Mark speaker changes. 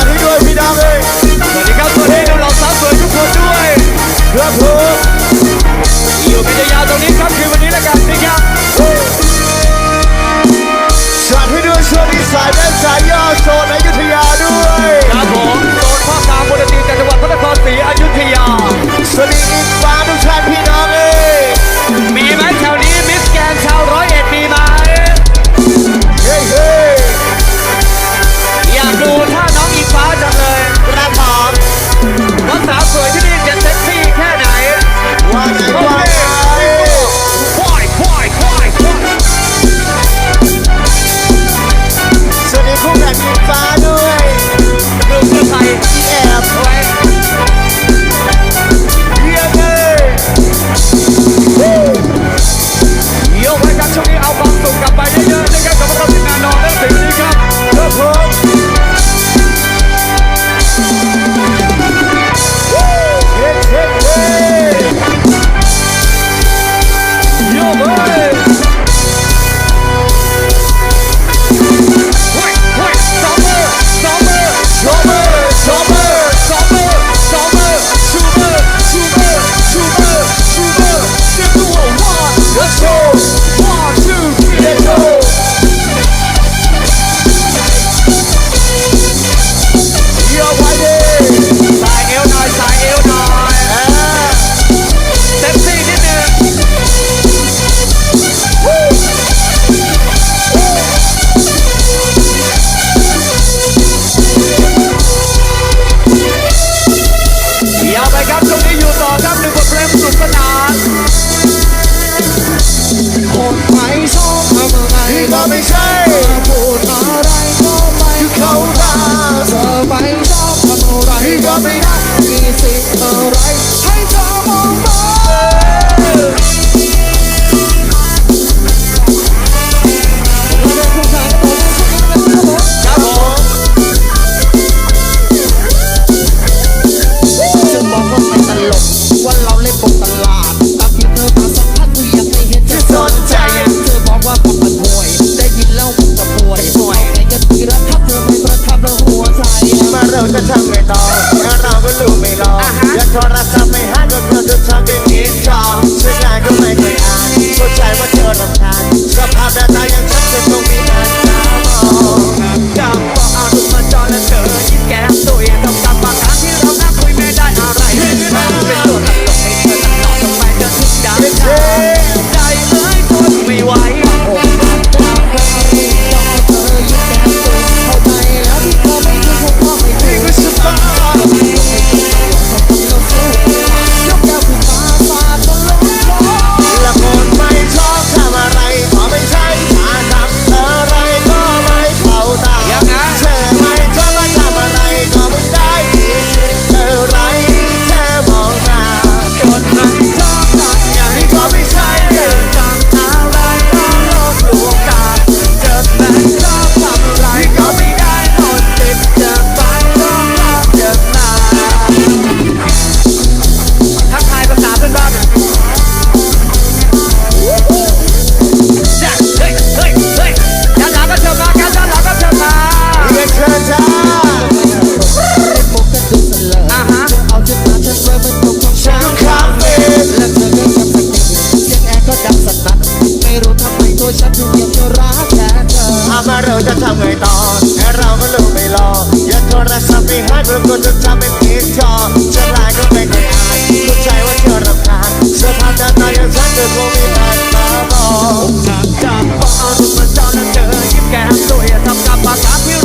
Speaker 1: ฝากด้วยพี่
Speaker 2: ดำเอง
Speaker 1: สวัสดี
Speaker 2: ครับตัว
Speaker 1: เอ
Speaker 2: งเราสาวสวยทุกคน
Speaker 1: ด้วย
Speaker 2: เพื่อ Oh, boy. สนานคนไม่
Speaker 3: ชอบทำอะไร
Speaker 1: ก็ไม่ใช่ เรา
Speaker 3: จะทำ
Speaker 1: ไงต่อถ้าเราไม่รู้ไม่รองอยากโทรศัพท์ไม่หาโดนเธอจะทำเป็นมิจจอเสื้อลายก็ไม่เคยอ่านเข้าใจว่าเธอลำคาญำไงต่อแต่
Speaker 2: เราก็ลืมไม่รออย่าโทรศัพท์ไปหาเพื่อนคจะทำเป็นอีกจอจะลายก็ไม่
Speaker 3: เคยอ่านเข้ใจว่าเธอรำ
Speaker 1: คาญเสื้อผ้าหน้ตา
Speaker 2: ยัง
Speaker 1: ชันเธอคง
Speaker 2: มีแฟน
Speaker 1: มา
Speaker 2: บอกจากจากบอกเอาดูมั
Speaker 1: เจ้า
Speaker 3: นั้นเจอยิ้มแก้มสวย
Speaker 1: ทำกับปากาผิว